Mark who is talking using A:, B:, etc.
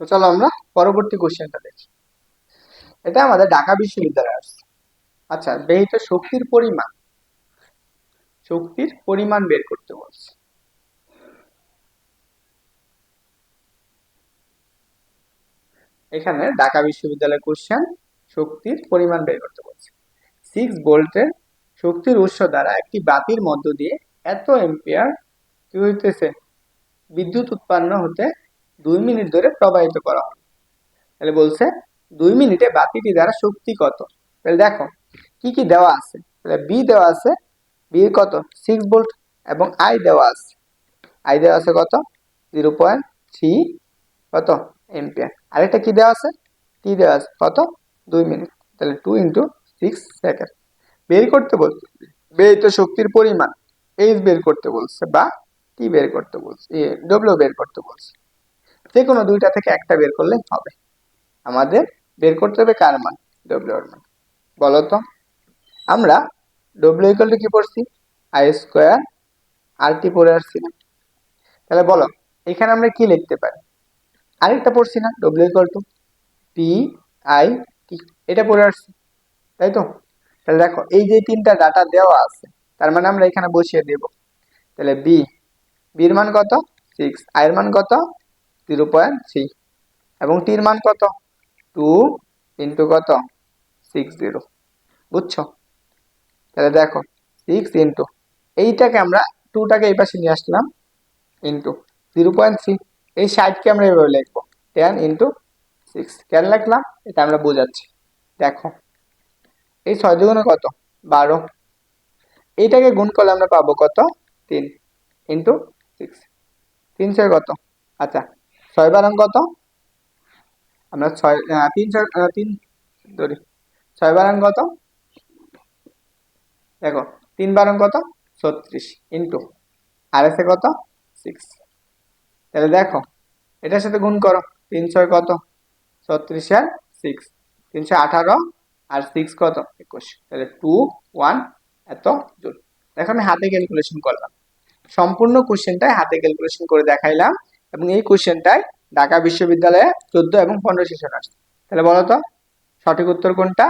A: তো চলো আমরা পরবর্তী কোশ্চেনটা দেখি। এটা আমাদের ঢাকা বিশ্ববিদ্যালয় আসছে। আচ্ছা ব্যয়িত শক্তির পরিমাণ শক্তির পরিমাণ বের করতে বলছে। এখানে ঢাকা বিশ্ববিদ্যালয়ের কোশ্চেন শক্তির পরিমাণ বের করতে বলছে। সিক্স ভোল্টের শক্তির উৎস দ্বারা একটি বাতির মধ্য দিয়ে এত এম্পিয়ার কি হইতেছে? বিদ্যুৎ উৎপন্ন হতে দুই মিনিট ধরে প্রবাহিত করা হয় তাহলে বলছে, দুই মিনিটে বাতিটি দ্বারা শক্তি কত? তাহলে দেখো, কি কি দেওয়া আছে? তাহলে বি দেওয়া আছে বি কত? সিক্স ভোল্ট এবং আই দেওয়া আছে। আই দেওয়া আছে কত? জিরো পয়েন্ট থ্রি কত? এম্পিয়ার আরেকটা কি দেওয়া আছে? টি দেওয়া আছে। কত? দুই মিনিট। তাহলে টু ইন্টু সিক্স সেকেন্ড বের করতে বলছে, ব্যয়িত শক্তির পরিমাণ এইচ বের করতে বলছে বা টি বের করতে বলছে ডব্লিউ বের করতে বলছে। যে কোনো দুইটা থেকে একটা বের করলে হবে। আমাদের বের করতে হবে কার মান? ডব্লিউ এর মান। বলো তো। আমরা ডব্লিউ ইকুয়াল টু কি পড়ছি? আই স্কোয়ার আর টি পড়ে আসছি না। তাহলে বলো, এখানে আমরা কি লিখতে পারি? আরেকটা পড়ছি না W equal to P I T এটা পড়ে আসছি, তাই তো? তাহলে দেখো, এই যে তিনটা ডাটা দেওয়া আছে, তার মানে আমরা এখানে বসিয়ে দেব। তাহলে বি বির মান কত? সিক্স আয়ের মান কত? Zero point three. এবং টির মান কত? টু ইন্টু কত? Six zero. বুঝছ? তাহলে দেখো, সিক্স ইন্টু, এইটাকে আমরা টুটাকে এই পাশে নিয়ে আসলাম ইন্টু জিরো পয়েন্ট থ্রি। এই ষাটকে আমরা এভাবে লিখব, টেন ইন্টু সিক্স। কেন লিখলাম? এটা আমরা বোঝাচ্ছি। দেখো, এই ছয় দুগুণে কত? বারো। এইটাকে গুণ করলে আমরা পাবো কত? তিন ইন্টু সিক্স। তিন ছয় কত? আচ্ছা ছয় বারং কত? আমরা ছয় তিন ছয় তিন, ধরি। ছয় বারং কত? দেখো, তিন বারং কত? ছত্রিশ ইন্টু আর এসে কত? সিক্স। তাহলে দেখো, এটার সাথে গুণ করো। তিন ছয় কত? ছত্রিশ আর সিক্স। তিনশো আঠারো আর সিক্স কত? একুশ। তাহলে টু, ওয়ান, এত জুল দেখো আমি হাতে ক্যালকুলেশন করলাম। সম্পূর্ণ কোশ্চেনটাই হাতে ক্যালকুলেশন করে দেখাইলাম। এবং এই কোশ্চেনটাই ঢাকা বিশ্ববিদ্যালয়ে চোদ্দ এবং পনেরো সেশন আসছে। তাহলে বলো তো, সঠিক উত্তর কোনটা?